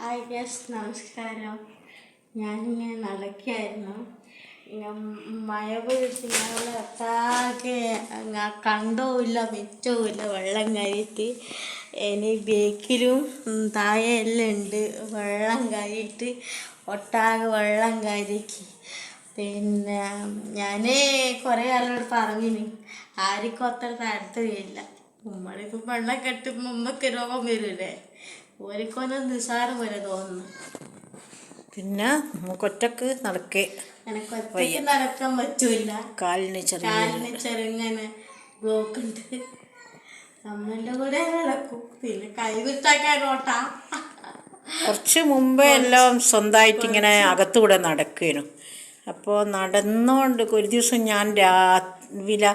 Hi guess നമസ്കാരം. ഞാനിങ്ങനെ നടക്കുകയായിരുന്നു ഇങ്ങനെ മഴ പെയ്തിട്ട് അത്താകെ അങ്ങ് കണ്ടവുമില്ല മിറ്റവുമില്ല വെള്ളം കയറിയിട്ട്. ഇനി ബേക്കിലും ഉം, താഴെ എല്ലാം ഉണ്ട്. വെള്ളം കയറിയിട്ട് ഒട്ടാകെ വെള്ളം കയറിക്ക്. പിന്നെ ഞാൻ കുറേ ആളോട് പറഞ്ഞിന് ആർക്കും അത്ര താല്പര്യമില്ല. നമ്മളിപ്പോൾ വെള്ളം കെട്ടുമ്പോൾ നമുക്ക് രോഗം വരില്ലേ ഓരിക്കൊന്നും നിസാരം പോലെ തോന്നുന്നു. പിന്നെ നമുക്ക് ഒറ്റയ്ക്ക് നടക്കേ. എനിക്ക് നടക്കാൻ പറ്റൂല. കാലിന് കാലിന് ചെറുങ്ങനെ ബ്ലോക്ക് ഉണ്ട് അമ്മന്റെ കൂടെ നടക്കും. പിന്നെ കൈവിട്ടാക്കാൻ ഓട്ടാ കുറച്ച് മുമ്പേ എല്ലാം സ്വന്തമായിട്ട് ഇങ്ങനെ അകത്തൂടെ നടക്കേനു. അപ്പോൾ നടന്നുകൊണ്ട് ഒരു ദിവസം ഞാൻ രാവിലെ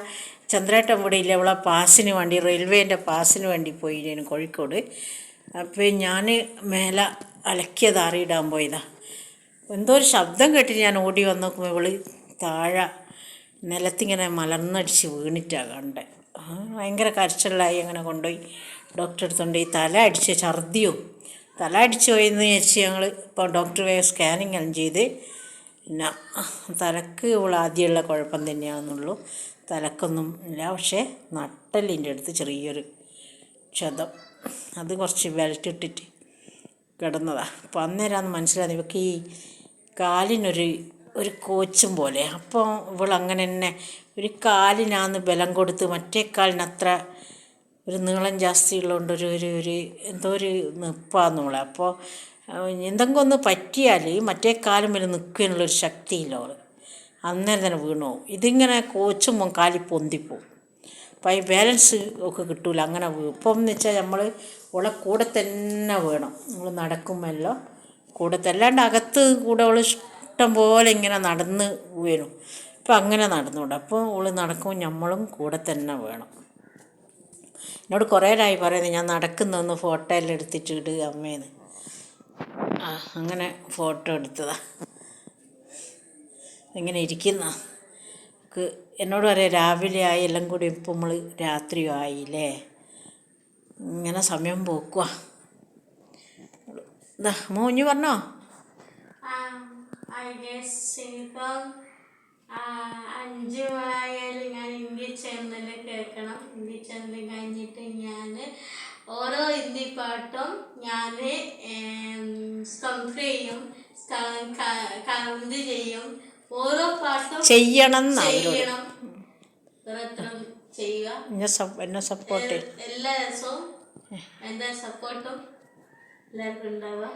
ചന്ദ്രേട്ടൻ ഇവിടെ ഇല്ല അവളെ പാസിന് വേണ്ടി റെയിൽവേന്റെ പാസിന് വേണ്ടി പോയിരുന്നു കോഴിക്കോട്. അപ്പോൾ ഞാൻ മേലെ അലക്കിയത് ഇടാൻ പോയതാ. എന്തോ ഒരു ശബ്ദം കേട്ടിട്ട് ഞാൻ ഓടി വന്ന് നോക്കുമ്പോൾ ഇവൾ താഴെ നിലത്തിങ്ങനെ മലർന്നടിച്ച് വീണിട്ടാണ് കണ്ടത് ഭയങ്കര കരച്ചിലായി അങ്ങനെ കൊണ്ടുപോയി ഡോക്ടറെ അടുത്തുകൊണ്ട് ഈ തല അടിച്ച് ഛർദിയും. തല അടിച്ച് പോയെന്ന് വിചാരിച്ച് ഞങ്ങൾ ഇപ്പോൾ ഡോക്ടർ വേഗം സ്കാനിങ് എല്ലാം ചെയ്ത് പിന്നെ തലക്ക് ഇവൾ ആദ്യമുള്ള കുഴപ്പം തന്നെയാണെന്നുള്ളൂ. തലക്കൊന്നും ഇല്ല. പക്ഷേ നട്ടലിന്റെ അടുത്ത് ചെറിയൊരു ക്ഷതം. അത് കുറച്ച് ബെൽറ്റ് കിടന്നതാണ് അപ്പം അന്നേരമാണ് മനസ്സിലായത് ഇവക്ക് ഈ കാലിനൊരു ഒരു കോച്ചും പോലെ. അപ്പോൾ ഇവൾ അങ്ങനെ തന്നെ ഒരു കാലിനാന്ന് ബലം കൊടുത്ത് മറ്റേ കാലിനത്ര ഒരു നീളം ജാസ്തി ഉള്ളതുകൊണ്ട് ഒരു ഒരു ഒരു എന്തോ ഒരു നിപ്പാന്ന് നമ്മളെ അപ്പോൾ എന്തെങ്കിലും ഒന്ന് പറ്റിയാൽ മറ്റേ കാലും വരെ നിൽക്കാനുള്ളൊരു ശക്തിയില്ല അവൾ അന്നേരം തന്നെ വീണു ഇതിങ്ങനെ കോച്ചുമ്പോൾ കാലി പൊന്തിപ്പോവും. അപ്പം ബാലൻസ് ഒക്കെ കിട്ടൂല. അങ്ങനെ ഇപ്പം എന്ന് വെച്ചാൽ നമ്മൾ അവളെ കൂടെ തന്നെ വേണം. നമ്മൾ നടക്കുമല്ലോ കൂടെ അല്ലാണ്ട് അകത്ത് കൂടെ അവൾ ഇഷ്ടം പോലെ ഇങ്ങനെ നടന്ന് വീണു ഇപ്പം അങ്ങനെ നടന്നുകൂടെ അപ്പോൾ അവൾ നടക്കുമ്പോൾ നമ്മളും കൂടെ തന്നെ വേണം. എന്നോട് കുറേ നേരമായി പറയുന്നത് ഞാൻ നടക്കുന്നൊന്ന് ഫോട്ടോ എല്ലാം എടുത്തിട്ട് ഇടുക അമ്മേന്ന്. ആ അങ്ങനെ ഫോട്ടോ എടുത്തതാ. ഇങ്ങനെ ഇരിക്കുന്ന. നമുക്ക് എന്നോട് പറയാം രാവിലെ ആയി എല്ലാം കൂടി ഇപ്പം നമ്മൾ രാത്രിയും ആയില്ലേ? ഇങ്ങനെ സമയം പോക്കുക എന്താ മോഞ്ഞു പറഞ്ഞോ? ആയാലും ആ, അഞ്ച് മണിയായാലും ഞാൻ ഇന്ത്യ ചാനൽ കേൾക്കണം. ഇന്ത്യ ചാനൽ കഴിഞ്ഞിട്ട് ഞാൻ ഓരോ ഹിന്ദി പാട്ടും ഞാൻ കൗണ്ട് ചെയ്യും. ഓരോ പാട്ടും ചെയ്യണം ചെയ്യണം. ചെയ്യുക. എന്നെ എന്നെ സപ്പോർട്ട് ചെയ്യും. എല്ലാ ദിവസവും എന്റെ സപ്പോർട്ടും എല്ലാവർക്കും ഉണ്ടാവുക.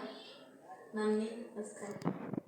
നന്ദി. നമസ്കാരം.